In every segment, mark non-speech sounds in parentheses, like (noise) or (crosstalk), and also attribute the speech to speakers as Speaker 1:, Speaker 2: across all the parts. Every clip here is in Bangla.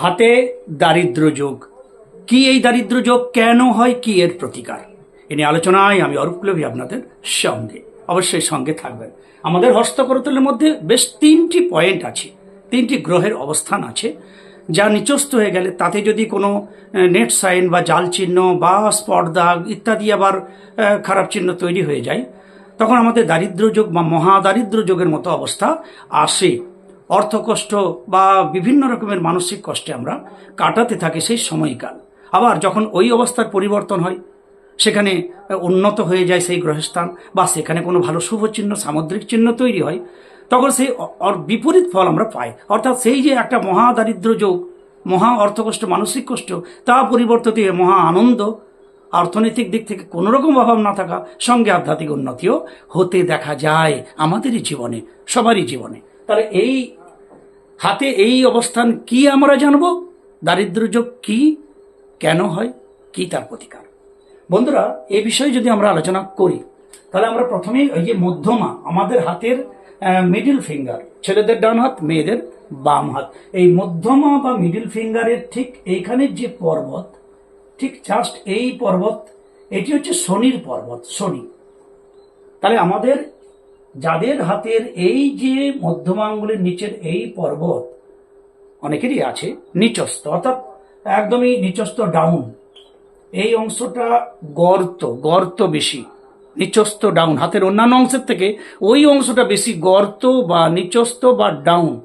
Speaker 1: হাতে দারিদ্র যোগ। কি এই দারিদ্র যোগ? কেন হয়? কি এর প্রতিকার? এ নিয়ে আলোচনায় আমি অরূপ অরূপলভী আপনাদের সঙ্গে, অবশ্যই সঙ্গে থাকবেন। আমাদের হস্তকরতলের মধ্যে বেশ তিনটি পয়েন্ট আছে, তিনটি গ্রহের অবস্থান আছে, যা নিচস্ত হয়ে গেলে তাতে যদি কোনো নেট সাইন বা জাল চিহ্ন বা স্পট দাগ ইত্যাদি আবার খারাপ চিহ্ন তৈরি হয়ে যায়, তখন আমাদের দারিদ্র যোগ বা মহাদারিদ্র যোগের মতো অবস্থা আসে। অর্থকষ্ট বা বিভিন্ন রকমের মানসিক কষ্টে আমরা কাটাতে থাকি সেই সময়কাল। আবার যখন ওই অবস্থার পরিবর্তন হয়, সেখানে উন্নত হয়ে যায় সেই গ্রহস্থান বা সেখানে কোনো ভালো শুভ চিহ্ন, সামুদ্রিক চিহ্ন তৈরি হয়, তখন সেই বিপরীত ফল আমরা পাই। অর্থাৎ সেই যে একটা মহা দারিদ্র যোগ, মহা অর্থকষ্ট, মানসিক কষ্ট, তা পরিবর্তিত মহা আনন্দ, অর্থনৈতিক দিক থেকে কোনো রকম অভাব না থাকা সঙ্গে আধ্যাত্মিক উন্নতিও হতে দেখা যায় আমাদেরই জীবনে, সবারই জীবনে। তাহলে এই হাতে এই অবস্থান কি আমরা জানব? দারিদ্র যোগ কি? কেন হয়? কি তার প্রতিকার? বন্ধুরা, এ বিষয়ে যদি আমরা আলোচনা করি, তাহলে আমরা প্রথমেই ওই যে মধ্যমা, আমাদের হাতের মিডিল ফিঙ্গার ছেলেদের ডান হাত, মেয়েদের বাম হাত। এই মধ্যমা বা মিডিল ফিঙ্গারের ঠিক এইখানের যে পর্বত, ঠিক জাস্ট এই পর্বত, এটি হচ্ছে শনির পর্বত, শনি। তাহলে আমাদের যাদের হাতের এই যে মধ্যমাঙ্গুলের নিচের এই পর্বত, অনেকেরই আছে, নিচস্থ, অর্থাৎ একদমই নিচস্থ ডাউন এই অংশটা গর্ত গর্ত বেশি, নিচস্থ ডাউন হাতের অন্যান্য অংশের থেকে ওই অংশটা বেশি গর্ত বা নিচস্থ বা ডাউন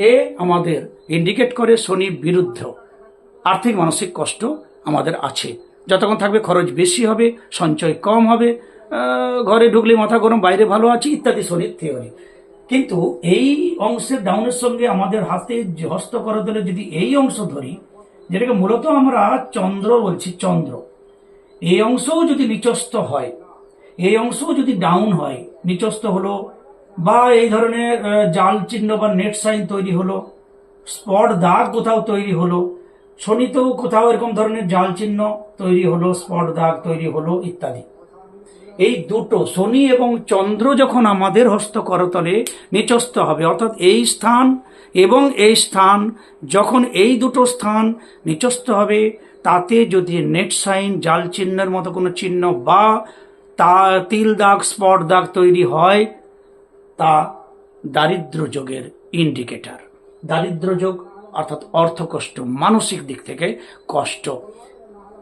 Speaker 1: এ আমাদের ইন্ডিকেট করে শনির বিরুদ্ধ, আর্থিক মানসিক কষ্ট আমাদের আছে, যতক্ষণ থাকবে খরচ বেশি হবে, সঞ্চয় কম হবে ঘরে ঢুকলে মাথা গরম, বাইরে ভালো আছি ইত্যাদি শরীর থিওরি কিন্তু এই অংশের ডাউনের সঙ্গে আমাদের হাতে যে হস্ত করতলে যদি এই অংশ ধরি, যেটাকে মূলত আমরা চন্দ্র বলছি, চন্দ্র, এই অংশও যদি নিচস্থ হয়, এই অংশও যদি ডাউন হয়, নিচস্থ হলো বা এই ধরনের জাল চিহ্ন বা নেট সাইন তৈরি হলো, স্পট দাগ কোথাও তৈরি হলো শনিতেও কোথাও এরকম ধরনের জাল চিহ্ন তৈরি হলো, স্পট দাগ তৈরি হলো, ইত্যাদি। এই দুটো, শনি এবং চন্দ্র যখন আমাদের হস্ত করতলে নিচস্থ হবে, অর্থাৎ এই স্থান এবং এই স্থান, যখন এই দুটো স্থান নিচস্থ হবে, তাতে যদি নেট সাইন, জাল চিহ্নের মতো কোনো চিহ্ন বা তা, তিল দাগ, স্পট দাগ তৈরি হয়, তা দারিদ্র যোগের ইন্ডিকেটার দারিদ্র যোগ অর্থাৎ অর্থকষ্ট, মানসিক দিক থেকে কষ্ট।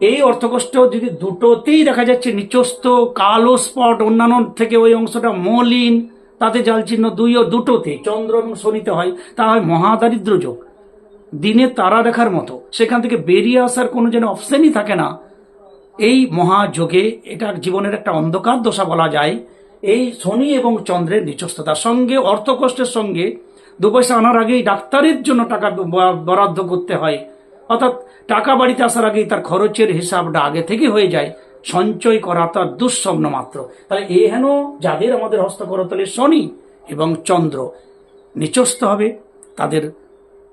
Speaker 1: এই অর্থকষ্ট যদি দুটোতেই দেখা যাচ্ছে, নিচস্থ, কালো স্পট অন্যান্য থেকে ওই অংশটা মলিন, তাতে চিহ্ন দুই ও দুটোতে, চন্দ্র এবং শনিতে হয়, তা হয় মহাদারিদ্র যোগ। দিনে তারা দেখার মতো, সেখান থেকে বেরিয়ে আসার কোনো যেন অপশনই থাকে না। এই মহাযোগে এটা জীবনের একটা অন্ধকার দশা বলা যায়। এই শনি এবং চন্দ্রের নিচস্থতার সঙ্গে, অর্থকষ্টের সঙ্গে দু পয়সা আনার আগেই ডাক্তারের জন্য টাকা বরাদ্দ করতে হয়। অর্থাৎ টাকা বাড়িতে আসার আগেই তার খরচের হিসাবটা আগে থেকে হয়ে যায়, সঞ্চয় করা তার দুঃস্বপ্ন মাত্র। তাহলে এ হেন যাদের আমাদের হস্তকরতলে শনি এবং চন্দ্র নিচস্থ হবে, তাদের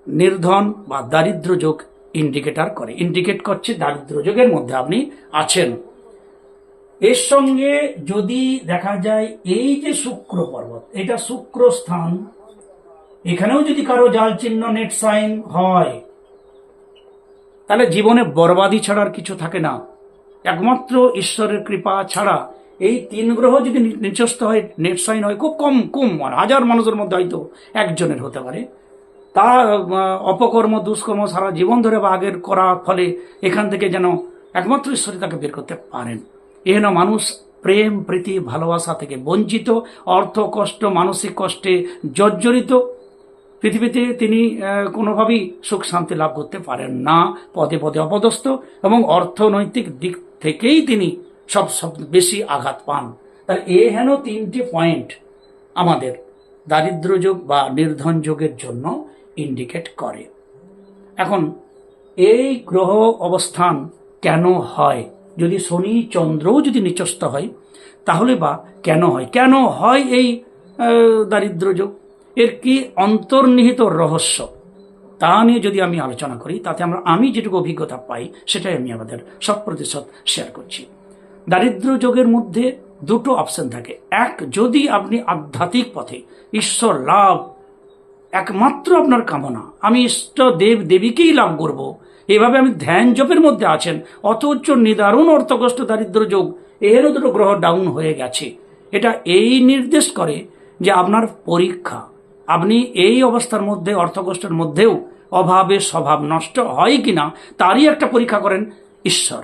Speaker 1: নির্ধন বা দারিদ্র যোগ ইন্ডিকেটার করে। ইন্ডিকেট করছে দারিদ্র যোগের মধ্যে আপনি আছেন। এর সঙ্গে যদি দেখা যায় এই যে শুক্র পর্বত, এটা শুক্র স্থান, এখানেও যদি কারও জাল চিহ্ন নেট সাইন হয় তাহলে জীবনে বরবাদি ছাড়ার কিছু থাকে না। একমাত্র ঈশ্বরের কৃপা ছাড়া এই তিন গ্রহ যদি নিচস্থ হয়, নেট সাইন হয়, খুব কম কম হাজার মানুষের মধ্যে হয়তো একজনের হতে পারে। তা অপকর্ম, দুষ্কর্ম সারা জীবন ধরে বা আগের করার ফলে এখান থেকে যেন একমাত্র ঈশ্বরই তাকে বের করতে পারেন। এহেন মানুষ প্রেম, প্রীতি, ভালোবাসা থেকে বঞ্চিত, অর্থ, কষ্ট, মানসিক কষ্টে জর্জরিত পৃথিবীতে তিনি কোনোভাবেই সুখ শান্তি লাভ করতে পারেন না, পদে পদে অপদস্থ এবং অর্থনৈতিক দিক থেকেই তিনি সব সব বেশি আঘাত পান। তাহলে এ হেন তিনটি পয়েন্ট আমাদের দারিদ্র যোগ বা নির্ধন যোগের জন্য ইন্ডিকেট করে। এখন, এই গ্রহ অবস্থান কেন হয়? যদি শনি চন্দ্রও যদি নিচস্থ হয়, তাহলে বা কেন হয়? কেন হয় এই দারিদ্র যোগ? এর কি অন্তর্নিহিত রহস্য? তা নিয়ে যদি আমি আলোচনা করি, তাতে আমরা আমি যেটুকু অভিজ্ঞতা পাই, সেটাই আমি আমাদের শত প্রতিশত শেয়ার করছি। দারিদ্র যোগের মধ্যে দুটো অপশন থাকে। এক, যদি আপনি আধ্যাত্মিক পথে ঈশ্বর লাভ, একমাত্র আপনার কামনা, আমি ইষ্ট দেব দেবীকেই লাভ করব, এভাবে আমি ধ্যান জপের মধ্যে আছেন, অথচ নিদারুণ অর্থকষ্ট দারিদ্র যোগ, এরও দুটো গ্রহ ডাউন হয়ে গেছে। এটা এই নির্দেশ করে যে আপনার পরীক্ষা আপনি এই অবস্থার মধ্যে অর্থকষ্টের মধ্যেও অভাবে স্বভাব নষ্ট হয় কিনা, তারই একটা পরীক্ষা করেন ঈশ্বর।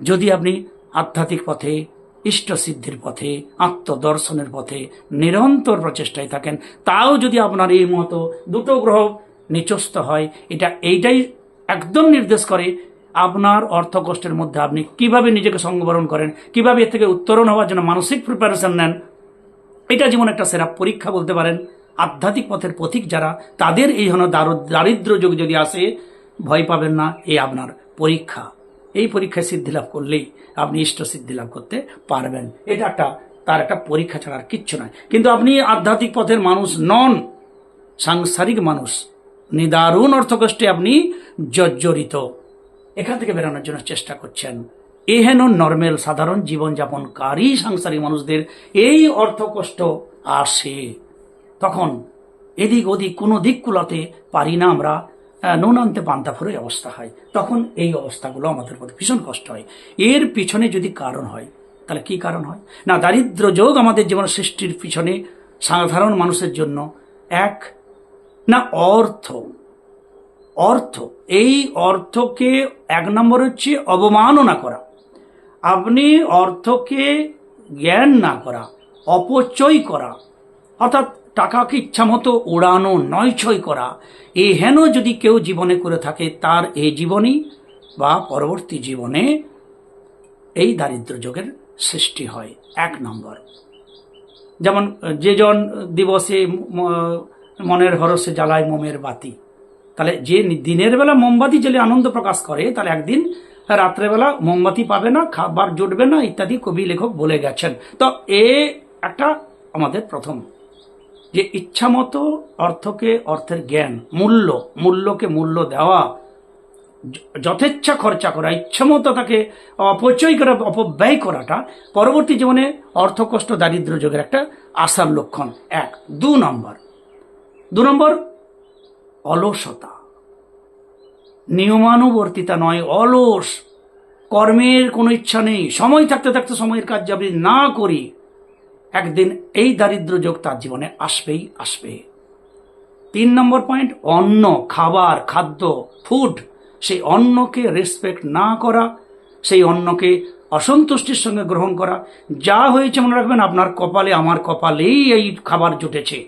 Speaker 1: যদি আপনি আধ্যাত্মিক পথে ইষ্ট সিদ্ধির পথে, আত্মদর্শনের পথে নিরন্তর প্রচেষ্টায় থাকেন, তাও যদি আপনার এই মতো দুটো গ্রহ নিচস্ত হয়, এটা এইটাই একদম নির্দেশ করে আপনার অর্থ কষ্টের মধ্যে আপনি কীভাবে নিজেকে সংবরণ করেন, কীভাবে এর থেকে উত্তরণ হওয়ার জন্য মানসিক প্রিপারেশন নেন, এটা যেমন একটা সেরা পরীক্ষা বলতে পারেন। আধ্যাত্মিক পথের পথিক যারা, তাদের এই হন দারিদ্র যুগ যদি আসে, ভয় পাবেন না এই আপনার পরীক্ষা। এই পরীক্ষায় সিদ্ধি লাভ করলেই আপনি ইষ্ট সিদ্ধি লাভ করতে পারবেন। এটা একটা, তার একটা পরীক্ষা ছাড়া আর কিচ্ছু নয়। কিন্তু আপনি আধ্যাত্মিক পথের মানুষ নন, সাংসারিক মানুষ, নিদারুণ অর্থকষ্টে আপনি জর্জরিত। এখান থেকে বেরোনোর জন্য চেষ্টা করছেন। এহেন নর্মেল, সাধারণ জীবনযাপনকারী সাংসারিক মানুষদের এই অর্থ কষ্ট আসে। তখন এদিক ওদিক কোনো দিক কুলাতে পারি না আমরা নুন আনতে পান্তা ফুরে অবস্থা হয়। তখন এই অবস্থাগুলো আমাদের প্রতি ভীষণ কষ্ট হয়। এর পিছনে যদি কারণ হয়, তাহলে কি কারণ হয়? না, দারিদ্র যোগ আমাদের জীবন সৃষ্টির পিছনে সাধারণ মানুষের জন্য এক, না, অর্থ। অর্থ, এই অর্থকে এক নম্বর হচ্ছে অবমাননা করা। আপনি অর্থকে জ্ঞান না করা, অপচয় করা, অর্থাৎ টাকাকে ইচ্ছামতো উড়ানো নয়ছয় করা। এ হেন যদি কেউ জীবনে করে থাকে, তার এই জীবনই বা পরবর্তী জীবনে এই দারিদ্র যোগের সৃষ্টি হয়। এক নম্বর। যেমন যেজন দিবসে মনের হরসে জ্বালায় মোমের বাতি। তাহলে যে দিনের বেলা মোমবাতি জ্বেলে আনন্দ প্রকাশ করে, তাহলে একদিন রাত্রেবেলা মোমবাতি পাবে না, খাবার জুটবে না, ইত্যাদি কবি লেখক বলে গেছেন। তো এ একটা আমাদের প্রথম যে ইচ্ছামতো অর্থকে, অর্থের জ্ঞান, মূল্য, মূল্যকে মূল্য দেওয়া যথেচ্ছা খরচা করা, ইচ্ছামতো তাকে অপচয় করা, অপব্যয় করাটা পরবর্তী জীবনে অর্থকষ্ট, দারিদ্র যোগের একটা আশার লক্ষণ। এক, দু নম্বর। দু নম্বর, অলসতা। নিয়মানুবর্তিতা নয়, অলস। কর্মের কোনো ইচ্ছা নেই। সময় থাকতে থাকতে সময়ের কাজ যদি না করি একদিন এই দারিদ্র যোগ তার জীবনে আসবেই আসবে। তিন নম্বর পয়েন্ট, অন্ন, খাবার, খাদ্য ফুড সেই অন্নকে রেসপেক্ট না করা, সেই অন্নকে অসন্তুষ্টির সঙ্গে গ্রহণ করা। যা হয়েছে মনে রাখবেন, আপনার কপালে, আমার কপালেই এই খাবার জুটেছে।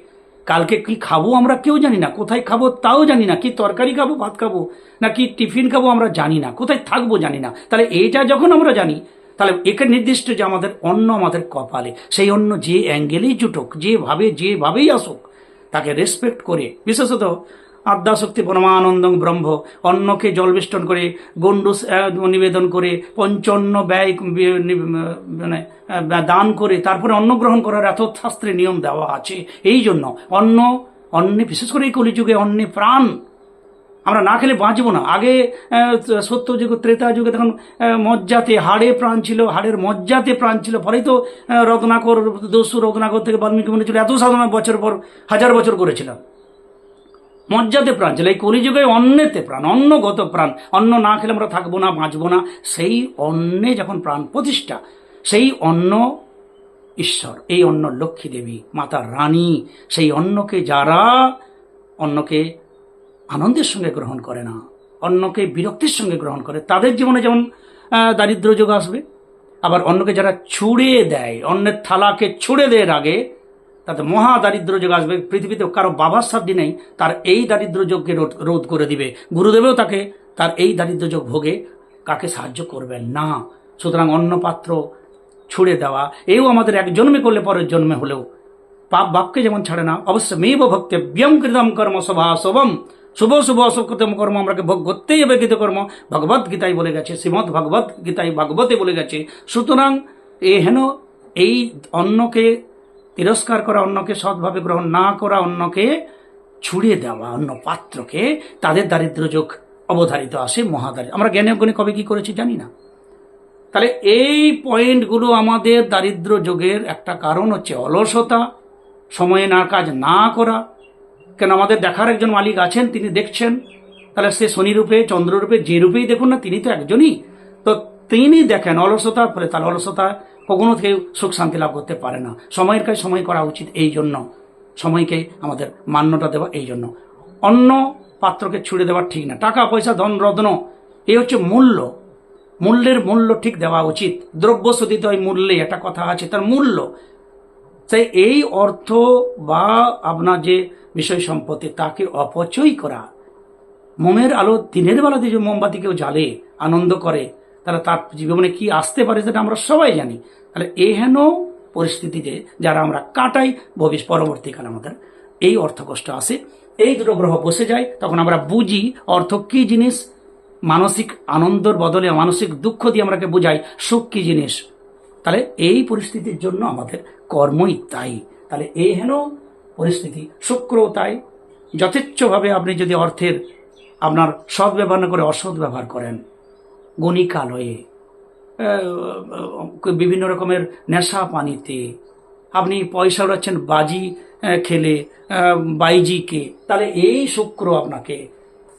Speaker 1: কালকে কি খাব আমরা কেউ জানি না, কোথায় খাব তাও জানি না, কি তরকারি খাব, ভাত খাব না কি টিফিন খাব আমরা জানি না, কোথায় থাকব জানি না। তাহলে এইটা যখন আমরা জানি তাহলে একে নির্দিষ্ট যে আমাদের অন্ন আমাদের কপালে, সেই অন্ন যে অ্যাঙ্গেলেই জুটুক, যেভাবে, যেভাবেই আসুক, তাকে রেসপেক্ট করে, বিশেষত আদ্যাশক্তি পরমানন্দং ব্রহ্ম, অন্নকে জলবেষ্টন করে, গণ্ডুস নিবেদন করে, পঞ্চন্ন ব্যয় মানে দান করে, তারপরে অন্ন গ্রহণ করার এত শাস্ত্রে নিয়ম দেওয়া আছে, এই জন্য অন্ন, অন্নে, বিশেষ করে এই কলিযুগে অন্নে প্রাণ আমরা না খেলে বাঁচবো না। আগে সত্য যুগ ত্রেতা যুগে তখন মজ্জাতে হাড়ে প্রাণ ছিল, হাড়ের মজ্জাতে প্রাণ ছিল। পরেই তো রত্নাকর, দস্যু রত্নাকর থেকে বাল্মীকি মনে ছিল এত সাধনা বছর পর, হাজার বছর করেছিলাম। মজ্জাতে প্রাণ ছিল। এই কলিযুগে অন্নেতে প্রাণ, অন্নগত প্রাণ, অন্ন না খেলে আমরা থাকব না, বাঁচবো না। সেই অন্নে যখন প্রাণ প্রতিষ্ঠা, সেই অন্ন ঈশ্বর, এই অন্ন লক্ষ্মী দেবী মাতা রানী, সেই অন্নকে যারা, অন্নকে আনন্দের সঙ্গে গ্রহণ করে না, অন্যকে বিরক্তির সঙ্গে গ্রহণ করে। তাদের জীবনে যেমন দারিদ্র যোগ আসবে, আবার অন্যকে যারা ছুড়ে দেয়, অন্যের থালাকে ছুড়ে দেয় আগে তাতে মহা দারিদ্র যোগ আসবে। পৃথিবীতে কারও বাবার সাধ্য নেই, তার এই দারিদ্র যোগকে রোধ করে দিবে। গুরুদেবেও তাকে তার এই দারিদ্র যোগ ভোগে, কাকে সাহায্য করবেন না। সুতরাং অন্য পাত্র ছুড়ে দেওয়া, এও আমাদের এক জন্মে করলে পরের জন্মে হলেও। পাপ বাপকে যেমন ছাড়ে না, অবশ্য মেব ভক্তে ব্যম কৃতম কর্ম শোভা শোভম। শুভ শুভ অশুকৃতম কর্ম, আমরাকে ভোগ করতেই হবে কৃত কর্ম। ভগবত গীতায় বলে গেছে শ্রীমদ ভগবত গীতায় ভাগবতে বলে গেছে, সুতরাং এ হেন এই অন্নকে তিরস্কার করা অন্যকে সৎভাবে গ্রহণ না করা অন্যকে ছুড়িয়ে দেওয়া অন্য পাত্রকে তাদের দারিদ্র যোগ অবধারিত আসে মহাদারিদ্র আমরা জ্ঞানে অজ্ঞানে কবে কি করেছি জানি না। তাহলে এই পয়েন্টগুলো আমাদের দারিদ্র যোগের একটা কারণ হচ্ছে অলসতা, সময়ে না কাজ না করা কেন আমাদের দেখার একজন মালিক আছেন, তিনি দেখছেন। তাহলে সে শনি রূপে, চন্দ্র রূপে, যে রূপেই দেখুন না, তিনি তো একজনই। তো তিনি দেখেন অলসতার ফলে তাহলে অলসতা কখনো কেউ সুখ শান্তি লাভ করতে পারে না। সময়ের কাজ সময় করা উচিত এই জন্য। সময়কে আমাদের মান্যটা দেওয়া এই জন্য। অন্য পাত্রকে ছুড়ে দেওয়া ঠিক না। টাকা, পয়সা, ধন, রত্ন, এই হচ্ছে মূল্য। মূল্যের মূল্য ঠিক দেওয়া উচিত। দ্রব্য সদিত মূল্যে একটা কথা আছে, তার মূল্য। তাই এই অর্থ বা আপনার যে বিষয় সম্পত্তি, তাকে অপচয় করা, মোমের আলো, দিনের বেলাতে যে মোমবাতি কেউ জ্বালে, আনন্দ করে, তাহলে তার জীবনে কি আসতে পারে সেটা আমরা সবাই জানি। তাহলে এহেন পরিস্থিতিতে যারা আমরা কাটাই, ভবিষ্যৎ পরবর্তীকালে আমাদের এই অর্থ কষ্ট আসে। এই দুটো গ্রহ বসে যায়, তখন আমরা বুঝি অর্থ কি জিনিস, মানসিক আনন্দর বদলে মানসিক দুঃখ দিয়ে আমরাকে বোঝাই সুখ কি জিনিস। তাহলে এই পরিস্থিতির জন্য আমাদের কর্মই তাই। তাহলে এই হেন পরিস্থিতি। শুক্র তাই। যথেচ্ছভাবে আপনি যদি অর্থের আপনার সৎ ব্যবহার না করে অসৎ ব্যবহার করেন গণিকালয়ে বিভিন্ন রকমের নেশা পানিতে, আপনি পয়সা উড়াচ্ছেন বাজি খেলে বাইজিকে, তাহলে এই শুক্র আপনাকে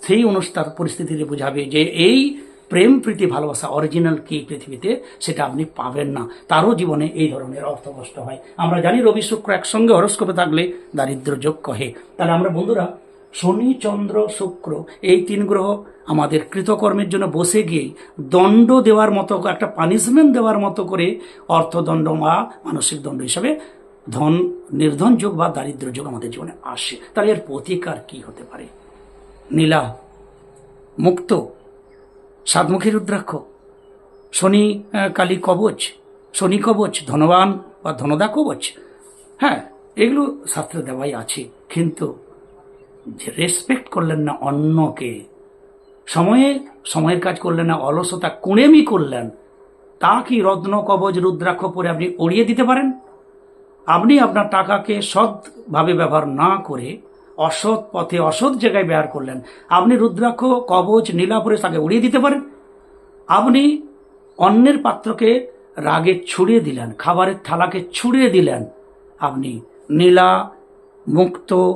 Speaker 1: সেই অনুষ্ঠান পরিস্থিতিতে বোঝাবে যে এই প্রেম প্রীতি, ভালোবাসা অরিজিনাল কি পৃথিবীতে, সেটা আপনি পাবেন না। তারও জীবনে এই ধরনের অর্থকষ্ট হয়। আমরা জানি রবি শুক্র একসঙ্গে হরস্কোপে থাকলে দারিদ্র যোগ কহে। তাহলে আমরা বন্ধুরা, শনি, চন্দ্র, শুক্র, এই তিন গ্রহ আমাদের কৃতকর্মের জন্য বসে গিয়েই দণ্ড দেওয়ার মতো, একটা পানিশমেন্ট দেওয়ার মতো করে অর্থদণ্ড বা মানসিক দণ্ড হিসাবে ধন, নির্ধন যোগ বা দারিদ্র যোগ আমাদের জীবনে আসে। তাহলে এর প্রতিকার কি হতে পারে? নীলা, মুক্ত। সাতমুখী রুদ্রাক্ষ। শনি কালী কবচ। শনি কবচ, ধনবান বা ধনদা কবচ। হ্যাঁ এগুলো শাস্ত্রে দেওয়াই আছে। কিন্তু যে রেসপেক্ট করলেন না অন্যকে সময়ে, সময়ের কাজ করলেন না, অলসতা কুড়েমি করলেন, তা কি রত্ন, কবচ, রুদ্রাক্ষ পরে আপনি উড়িয়ে দিতে পারেন? আপনি আপনার টাকাকে সৎভাবে ব্যবহার না করে অসৎ পথে, অসৎ জায়গায় ব্যবহার করলেন। আপনি রুদ্রাক্ষ, কবচ নীলা পরে তাকে উড়িয়ে দিতে পারেন। আপনি অন্যের পাত্রকে রাগে ছুড়িয়ে দিলেন, খাবারের থালাকে ছুড়িয়ে দিলেন। আপনি নীলা, মুক্ত,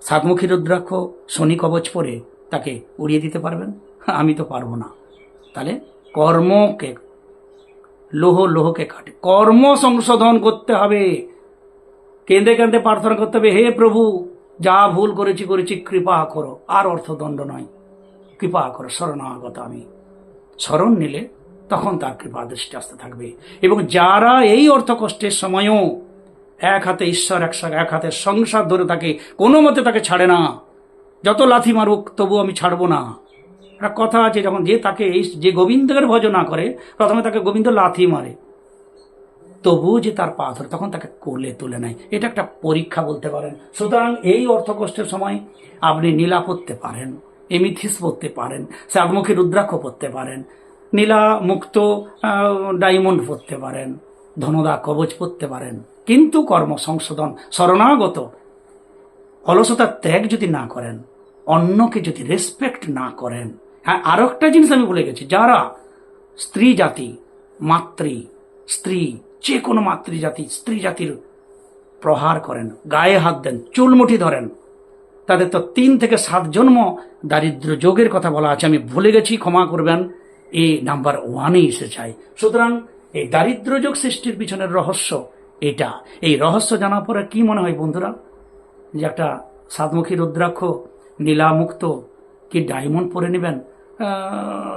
Speaker 1: সাতমুখী রুদ্রাক্ষ, শনি কবচ পরে তাকে উড়িয়ে দিতে পারবেন? আমি তো পারব না। তাহলে কর্মকে, লোহ, লোহকে কাটে। কর্ম সংশোধন করতে হবে। কেঁদে কেঁদে প্রার্থনা করতে হবে, হে প্রভু যা ভুল করেছি করেছি, কৃপা করো। আর অর্থদণ্ড নয়। কৃপা করো, শরণাগত আমি। স্মরণ নিলে তখন তার কৃপা দৃষ্টি আসতে থাকবে। এবং যারা এই অর্থ কষ্টের সময়ও এক হাতে ঈশ্বর, এক এক হাতে সংসার ধরে থাকে কোনো মতে তাকে ছাড়ে না। যত লাথি মারুক, তবু আমি ছাড়বো না। একটা কথা আছে, যখন যে তাকে এই যে গোবিন্দকে ভজনা করে, প্রথমে তাকে গোবিন্দ লাথি মারে। তবু যে তার পা ধরে, তখন তাকে কোলে তুলে নেয়। এটা একটা পরীক্ষা বলতে পারেন। সুতরাং এই অর্থ কষ্টের সময় আপনি নীলা পড়তে পারেন, এমিথিস পড়তে পারেন শাকমুখী রুদ্রাক্ষ পড়তে পারেন, নীলা মুক্ত ডায়মন্ড পড়তে পারেন, ধনদা কবচ পড়তে পারেন। কিন্তু কর্ম সংশোধন, শরণাগত অলসতার ত্যাগ যদি না করেন, অন্যকে যদি রেসপেক্ট না করেন হ্যাঁ আরও একটা জিনিস আমি বলে গেছি। যারা স্ত্রী জাতি মাতৃ, স্ত্রী যে কোনো মাতৃজাতি স্ত্রী জাতির প্রহার করেন, গায়ে হাত দেন, চুলমুঠি ধরেন। তাদের তো তিন থেকে সাত জন্ম দারিদ্র যোগের কথা বলা আছে। আমি ভুলে গেছি, ক্ষমা করবেন। এই নাম্বার ওয়ানে এসে চাই সুতরাং এই দারিদ্র যোগ সৃষ্টির পিছনের রহস্য এটা। এই রহস্য জানার পরে কি মনে হয় বন্ধুরা? যে একটা সাতমুখী রুদ্রাক্ষ, নীলামুক্ত, কি ডায়মন্ড পরে নেবেন?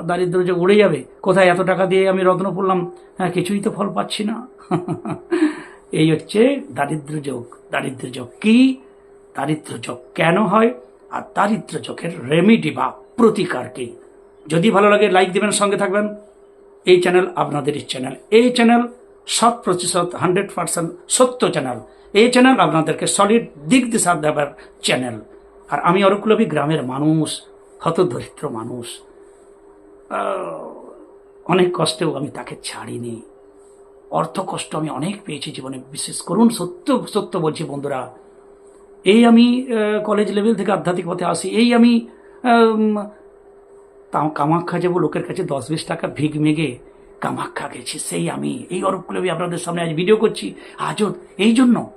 Speaker 1: দারিদ্র যে উড়ে যাবে, কোথায় এত টাকা দিয়ে আমি রত্ন করলাম হ্যাঁ কিছুই তো ফল পাচ্ছি না। (laughs) এই হচ্ছে দারিদ্র যোগ। দারিদ্র যোগ কি? দারিদ্র যোগ কেন হয়? আর দারিদ্র যোগের রেমিডি বা প্রতিকার কি? যদি ভালো লাগে লাইক দিবেন, সঙ্গে থাকবেন। এই চ্যানেল আপনাদেরই চ্যানেল এই চ্যানেল শত প্রতিশত হান্ড্রেড পার্সেন্ট সত্য চ্যানেল এই চ্যানেল আপনাদেরকে সলিড দিক দিশা দেবার চ্যানেল আর আমি অরকুলবী গ্রামের মানুষ, হতদরিদ্র মানুষ। অনেক কষ্টেও আমি তাকে ছাড়িনি। অর্থ কষ্ট আমি অনেক পেয়েছি জীবনে, বিশেষ করুন সত্য সত্য বলছি বন্ধুরা। এই আমি কলেজ লেভেল থেকে আধ্যাত্মিক পথে আসি, এই আমি তা- কামাখ্যা যাব, লোকের কাছে দশ বিশ টাকা ভিগ মেগে কামাখ্যা গেছি, সেই আমি। এই অরূপগুলো আপনাদের সামনে আজ ভিডিও করছি। আজও এই জন্য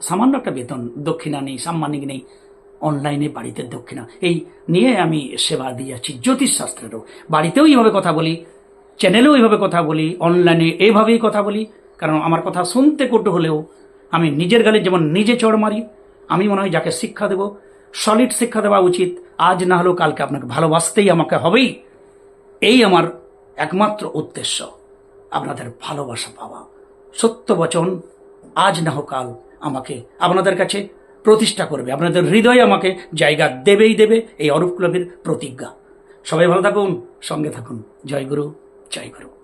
Speaker 1: সামান্য একটা বেতন, দক্ষিণা নেই, সাম্মানিক নেই। অনলাইনে বাড়িতে দক্ষিণা। এই নিয়ে আমি সেবা দিয়ে যাচ্ছি জ্যোতিষশাস্ত্রেরও। বাড়িতেও এইভাবে কথা বলি চ্যানেলেও এইভাবে কথা বলি অনলাইনে এইভাবেই কথা বলি। কারণ আমার কথা শুনতে কটু হলেও আমি নিজের গালে যেমন নিজে চড় মারি, আমি মনে হয় যাকে শিক্ষা দেব সলিড শিক্ষা দেওয়া উচিত। আজ না হলেও কালকে আপনাকে ভালোবাসতেই আমাকে হবেই। এই আমার একমাত্র উদ্দেশ্য, আপনাদের ভালোবাসা পাওয়া। সত্য বচন, আজ না হোক কাল আমাকে আপনাদের কাছে প্রতিষ্ঠা করবে। আপনাদের হৃদয় আমাকে জায়গা দেবেই দেবে এই অরূপ ক্লাবের প্রতিজ্ঞা। সবাই ভালো থাকুন, সঙ্গে থাকুন। জয় গুরু জয় গুরু।